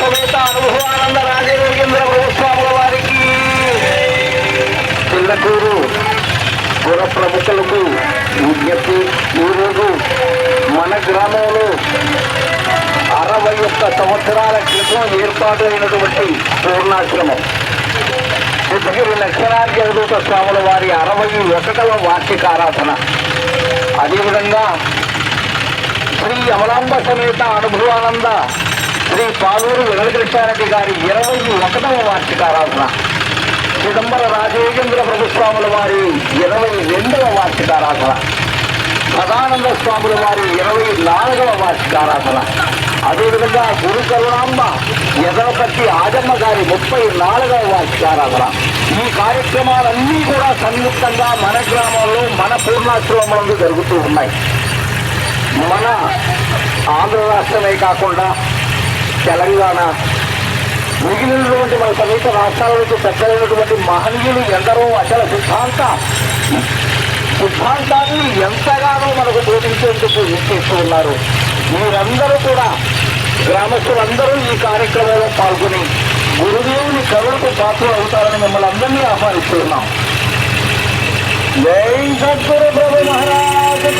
సమేత అనుభవానంద వారికి చిల్లకూరు పుర ప్రముఖులకు విజ్ఞప్తి ఈరోజు మన గ్రామంలో అరవై ఒక్క సంవత్సరాల క్రితం ఏర్పాటు అయినటువంటి పూర్ణాశ్రమం బుద్ధగిరి లక్షణార్యవదూత స్వాముల వారి అరవై ఒకటవ వార్షిక ఆరాధన అదేవిధంగా శ్రీ అమలాంబ సమేత అనుభవానంద శ్రీ పాలూరు వెంకటకృష్ణారెడ్డి గారి ఇరవై ఒకటవ వార్షిక ఆరాధన చిదంబర రాజేంద్ర ప్రభుస్వాముల వారి ఇరవై రెండవ వార్షిక ఆరాధన సదానంద స్వాముల వారి ఇరవై నాలుగవ వార్షికారాధన. అదేవిధంగా గురు కరుణాంబ ఎదరపట్టి ఆజమ్మ గారి ముప్పై నాలుగవ వార్షికారాధన. ఈ కార్యక్రమాలన్నీ కూడా సంయుక్తంగా మన గ్రామంలో మన పూర్ణాశ్రమంలో జరుగుతూ ఉన్నాయి. మన ఆంధ్ర రాష్ట్రమే కాకుండా తెలంగాణ మిగిలినటువంటి మన సమీప రాష్ట్రాల నుంచి పెద్దలైనటువంటి మహనీయులు ఎందరో అచల సిద్ధాంత సిద్ధాంతాన్ని ఎంతగానో మనకు బోధించేందుకు చేస్తూ ఉన్నారు. మీరందరూ కూడా గ్రామస్తులందరూ ఈ కార్యక్రమంలో పాల్గొని గురుదేవుని కరుణకు పాత్ర అవుతారని మిమ్మల్ని అందరినీ ఆహ్వానిస్తున్నాం. జై సద్గురు ప్రభు మహారాజు